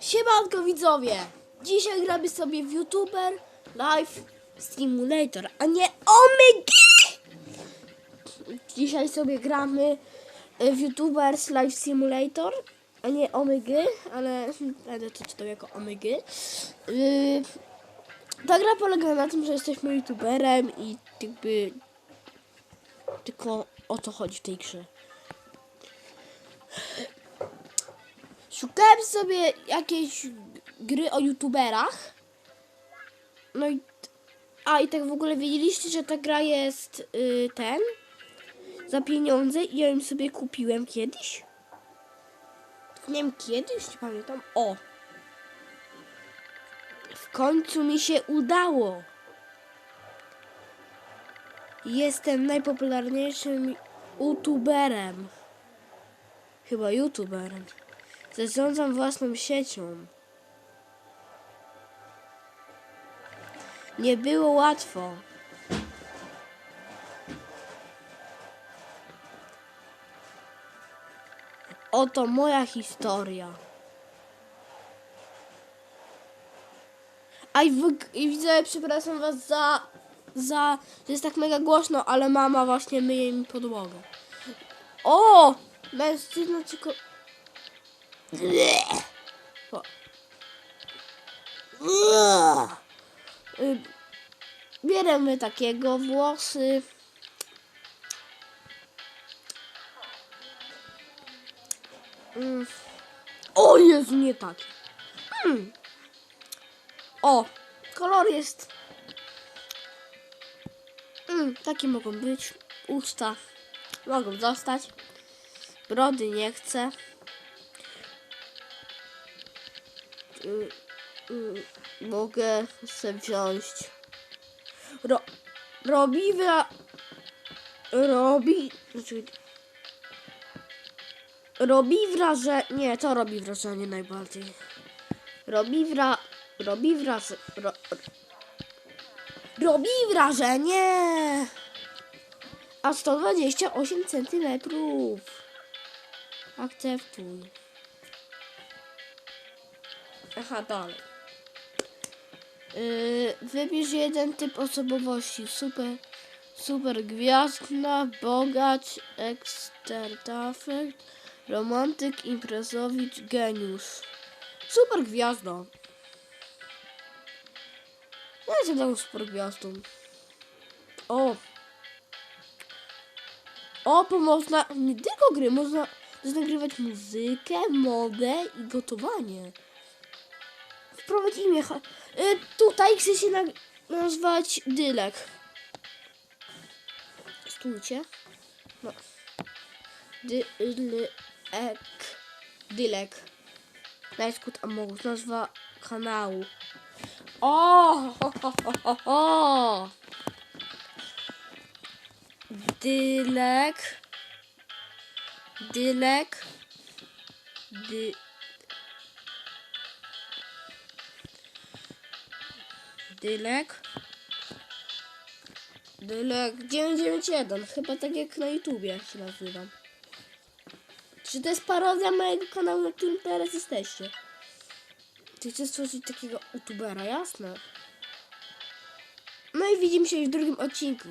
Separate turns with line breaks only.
Siemanko widzowie! Dzisiaj gramy sobie w YouTuber Live Simulator, a nie OMG! Dzisiaj sobie gramy w YouTubers Live Simulator, a nie OMG, ale będę to czytał jako OMG. Yy, ta gra polega na tym, że jesteśmy YouTuberem i jakby tylko o to chodzi w tej grze. Szukałem sobie jakiejś gry o youtuberach. No i. A i tak w ogóle wiedzieliście, że ta gra jest y, ten. Za pieniądze i ja ją sobie kupiłem kiedyś. Nie wiem kiedyś, nie pamiętam. O! W końcu mi się udało. Jestem najpopularniejszym youtuberem. Chyba youtuberem. Zarządzam własną siecią. Nie było łatwo. Oto moja historia. A i, wy, i widzę, przepraszam was za, za, że jest tak mega głośno, ale mama właśnie myje mi podłogę. O! Mężczyzna czy Bierzemy takiego włosy. Mm. O Jezu, nie tak. Mm. O, kolor jest. Mm, takie mogą być. Usta mogą zostać. Brody nie chcę. Mogę sobie wziąć. Ro, robi wra... Robi... Znaczy, robi wrażenie... Nie, to robi wrażenie najbardziej. Robi wra... Robi wrażenie... Ro, robi wrażenie! A 128 centymetrów. Akceptuj. Aha, dalej. Yy, wybierz jeden typ osobowości. Super, super gwiazdna, bogacz, ekstertafekt, romantyk, imprezowicz, geniusz. Super gwiazda. Ja jestem taką super gwiazdą. O. O, bo można, nie tylko gry, można też nagrywać muzykę, modę i gotowanie. Wprowadź imię. Y, tutaj chcę się nag- nazwać Dylek. Stójcie. No. Dylek. Dylek. Najskut Amogus. Nazwa kanału. O! Ho, ho, ho, ho, ho. Dylek. Dylek. Dylek. Dylek 991. Chyba tak jak na YouTubie się nazywam. Czy to jest parodia mojego kanału, na którym teraz jesteście? Ty chcesz stworzyć takiego youtubera, jasne. No i widzimy się w drugim odcinku.